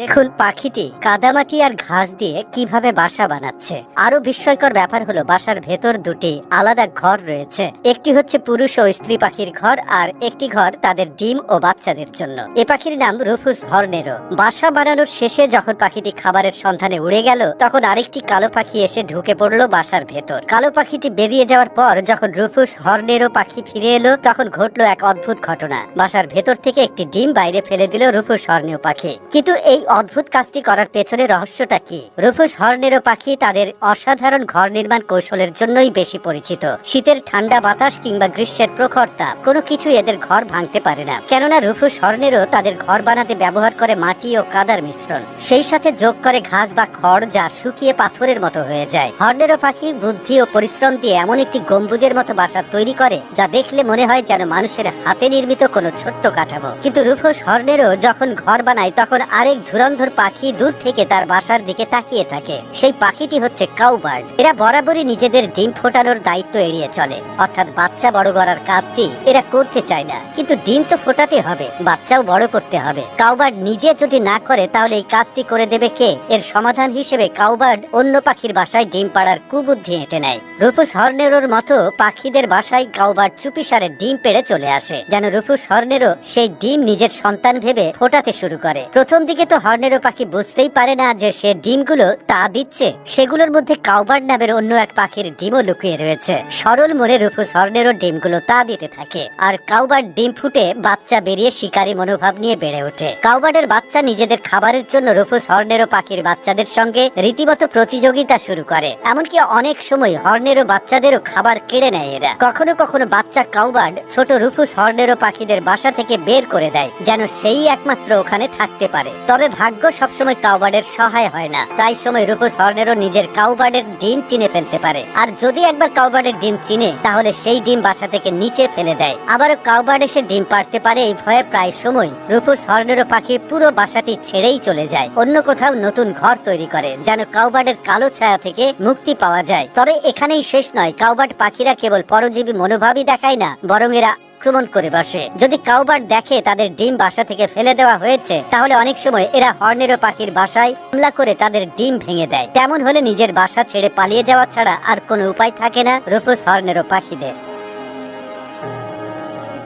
দেখুন পাখিটি কাদামাটি আর ঘাস দিয়ে কীভাবে বাসা বানাচ্ছে। আরও বিস্ময়কর ব্যাপার হলো বাসার ভেতর দুটি আলাদা ঘর রয়েছে। একটি হচ্ছে পুরুষ ও স্ত্রী পাখির ঘর আর একটি ঘর তাদের ডিম ও বাচ্চাদের জন্য। এ পাখির নাম রুফুস হর্নেরো বাসা বানানোর শেষে যখন পাখিটি খাবারের সন্ধানে উড়ে গেল, তখন আরেকটি কালো পাখি এসে ঢুকে পড়ল বাসার ভেতর। কালো পাখিটি বেরিয়ে যাওয়ার পর যখন রুফুস হর্নেরো পাখি ফিরে এলো, তখন ঘটলো এক অদ্ভুত ঘটনা। বাসার ভেতর থেকে একটি ডিম বাইরে ফেলে দিল রুফুস হর্নেও পাখি। কিন্তু এই অদ্ভুত কাজটি করার পেছনে রহস্যটা কি? রুফুস হর্নেরো পাখি তাদের অসাধারণ ঘর নির্মাণ কৌশলের জন্যই বেশি পরিচিত। শীতের ঠান্ডা বাতাস কিংবা গ্রীষ্মের প্রখর তাপ, কোনো কিছু এদের ঘর ভাঙতে পারে না। কেননা রুফুস হর্নেরও তাদের ঘর বানাতে ব্যবহার করে মাটি ও কাদার মিশ্রণ। সেই সাথে যোগ করে ঘাস বা খড় যা শুকিয়ে পাথরের মতো হয়ে যায়। হর্নেরো পাখি বুদ্ধি ও পরিশ্রম দিয়ে এমন একটি গম্বুজের মতো বাসা তৈরি করে, যা দেখলে মনে হয় যেন মানুষের হাতে নির্মিত কোনো ছোট্ট কাঠামো। কিন্তু রুফুস হর্নেরও যখন ঘর বানায়, তখন আরেক ধুরন্ধর পাখি দূর থেকে তার বাসার দিকে তাকিয়ে থাকে। সেই পাখিটি হচ্ছে কাউবার্ড। এরা বরাবরই নিজেদের ডিম ফোটানোর দায়িত্ব এড়িয়ে চলে। অর্থাৎ বাচ্চা বড় করার কাজটি এরা করতে চায় না। কিন্তু ডিম তো ফোটাতে হবে, বাচ্চাও বড় করতে হবে। কাউবার্ড নিজে যদি না করে, তাহলে এই কাজটি করে দেবে কে? এর সমাধান হিসেবে কাউবার্ড অন্য পাখির বাসায় ডিম পাড়ার কুবুদ্ধি এঁটে নেয়। রুফুস হর্নেরোর মতো পাখিদের বাসায় কাউবার্ড চুপিসারে ডিম পেড়ে চলে আসে, যেন রুফুস হর্নেরো সেই ডিম নিজের সন্তান ভেবে ফোটাতে শুরু করে। প্রথম দিকে তো হর্নেরো পাখি বুঝতেই পারে না যে সে ডিমগুলো তা দিচ্ছে। সেগুলোর মধ্যে কাউবার্ড নামের অন্য এক পাখির ডিমও লুকিয়ে রয়েছে। সরল মনে রুফুস হর্নেরো ডিমগুলো তা দিতে থাকে। আর কাউবার্ড ডিম ফুটে বাচ্চা বেরিয়ে শিকারী মনোভাব নিয়ে বেড়ে ওঠে। কাউবার্ডের বাচ্চা নিজেদের খাবারের জন্য রুফুস হর্নেরো পাখির বাচ্চাদের সঙ্গে রীতিমতো প্রতিযোগিতা শুরু করে। এমনকি অনেক সময় হর্নেরো বাচ্চাদেরও খাবার কেড়ে নেয় এরা। কখনো কখনো বাচ্চা কাউবার্ড ছোট রুফুস হর্নেরো পাখিদের বাসা থেকে বের করে দেয়, যেন সেই একমাত্র ওখানে থাকতে পারে। তবে ভাগ্য সবসময় কাউবার্ডের সহায় হয় না। তাই সময় রুফুস হর্নেরও নিজের কাউবার্ডের ডিম চিনে ফেলতে পারে। আর যদি একবার কাউবার্ডের ডিম চিনে, তাহলে সেই ডিম বাসা থেকে নিচে ফেলে দেয়। আবারও কাউবার্ড এসে ডিম পাড়তে পারে এই ভয়ে প্রায় সময় রুফুস হর্নেরো পাখি পুরো বাসাটি ছেড়েই চলে যায়। অন্য কোথাও নতুন ঘর তৈরি করে, যেন কাউবার্ডের কালো ছায়া থেকে মুক্তি পাওয়া যায়। তবে এখানেই শেষ নয় কাউবার্ড পাখিরা কেবল পরজীবী মনোভাবই দেখায় না, বরং এরা আক্রমণ করে বসে। যদি কাউবার দেখে তাদের ডিম বাসা থেকে ফেলে দেওয়া হয়েছে, তাহলে অনেক সময় এরা হর্নেরো পাখির বাসায় হামলা করে তাদের ডিম ভেঙে দেয়। তেমন হলে নিজের বাসা ছেড়ে পালিয়ে যাওয়া ছাড়া আর কোনো উপায় থাকে না, রুফুস হর্নেরো পাখিদের।